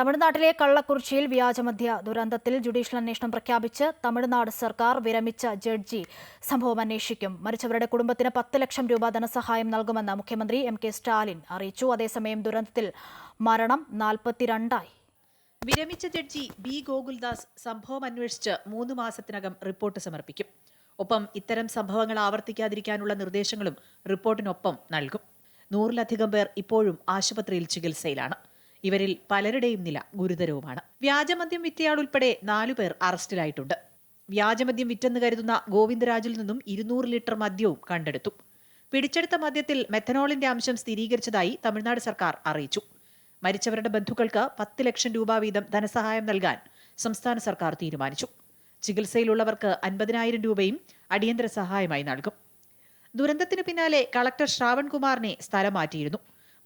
തമിഴ്നാട്ടിലെ കള്ളക്കുറിച്ചിയിൽ വ്യാജമദ്യ ദുരന്തത്തിൽ ജുഡീഷ്യൽ അന്വേഷണം പ്രഖ്യാപിച്ച് തമിഴ്നാട് സർക്കാർ വിരമിച്ച ജഡ്ജി സംഭവം അന്വേഷിക്കും. മരിച്ചവരുടെ കുടുംബത്തിന് പത്ത് ലക്ഷം രൂപ ധനസഹായം നൽകുമെന്ന് മുഖ്യമന്ത്രി എം കെ സ്റ്റാലിൻ അറിയിച്ചു. അതേസമയം ദുരന്തത്തിൽ മരണം നാൽപ്പത്തിരണ്ടായി. വിരമിച്ച ജഡ്ജി ബി ഗോകുൽദാസ് സംഭവം അന്വേഷിച്ച് മൂന്ന് മാസത്തിനകം റിപ്പോർട്ട് സമർപ്പിക്കും. ഒപ്പം ഇത്തരം സംഭവങ്ങൾ ആവർത്തിക്കാതിരിക്കാനുള്ള നിർദ്ദേശങ്ങളും റിപ്പോർട്ടിനൊപ്പം നൽകും. നൂറിലധികം പേർ ഇപ്പോഴും ആശുപത്രിയിൽ ചികിത്സയിലാണ്. ഇവരിൽ പലരുടെയും നില ഗുരുതരവുമാണ്. വ്യാജമദ്യം വിറ്റയാൾ ഉൾപ്പെടെ നാലുപേർ അറസ്റ്റിലായിട്ടുണ്ട്. വ്യാജമദ്യം വിറ്റെന്ന് കരുതുന്ന ഗോവിന്ദരാജിൽ നിന്നും ഇരുന്നൂറ് ലിറ്റർ മദ്യവും കണ്ടെടുത്തു. പിടിച്ചെടുത്ത മദ്യത്തിൽ മെഥനോളിന്റെ അംശം സ്ഥിരീകരിച്ചതായി തമിഴ്നാട് സർക്കാർ അറിയിച്ചു. മരിച്ചവരുടെ ബന്ധുക്കൾക്ക് പത്ത് ലക്ഷം രൂപ വീതം ധനസഹായം നൽകാൻ സംസ്ഥാന സർക്കാർ തീരുമാനിച്ചു. ചികിത്സയിലുള്ളവർക്ക് അൻപതിനായിരം രൂപയും അടിയന്തര സഹായമായി നൽകും. ദുരന്തത്തിനു പിന്നാലെ കളക്ടർ ശ്രാവൺകുമാറിനെ സ്ഥലം മാറ്റിയിരുന്നു.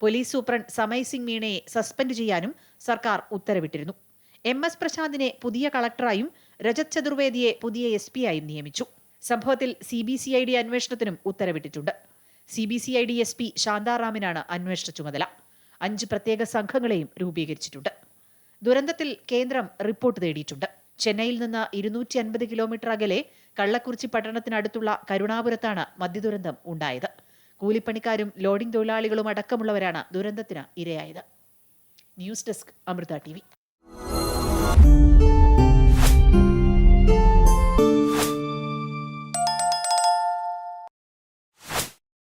പോലീസ് സൂപ്രണ്ട് സമയ് സിംഗ് മീണയെ സസ്പെൻഡ് ചെയ്യാനും സർക്കാർ ഉത്തരവിട്ടിരുന്നു. എം എസ് പ്രശാന്തിനെ പുതിയ കളക്ടറായും രജത് ചതുർവേദിയെ പുതിയ എസ് ആയും നിയമിച്ചു. സംഭവത്തിൽ C B C I D അന്വേഷണത്തിനും ഉത്തരവിട്ടിട്ടുണ്ട്. C B C I D S P ശാന്താറാമിനാണ് അന്വേഷണ ചുമതല. അഞ്ച് പ്രത്യേക സംഘങ്ങളെയും രൂപീകരിച്ചിട്ടുണ്ട്. ദുരന്തത്തിൽ കേന്ദ്രം റിപ്പോർട്ട് തേടിയിട്ടുണ്ട്. ചെന്നൈയിൽ നിന്ന് ഇരുന്നൂറ്റി അൻപത് കിലോമീറ്റർ അകലെ കള്ളക്കുറിച്ചി പട്ടണത്തിനടുത്തുള്ള കരുണാപുരത്താണ് മദ്യദുരന്തം ഉണ്ടായത്. കൂലിപ്പണിക്കാരും ലോഡിംഗ് തൊഴിലാളികളും അടക്കമുള്ളവരാണ് ദുരന്തത്തിന് ഇരയായത്. News desk Amrita T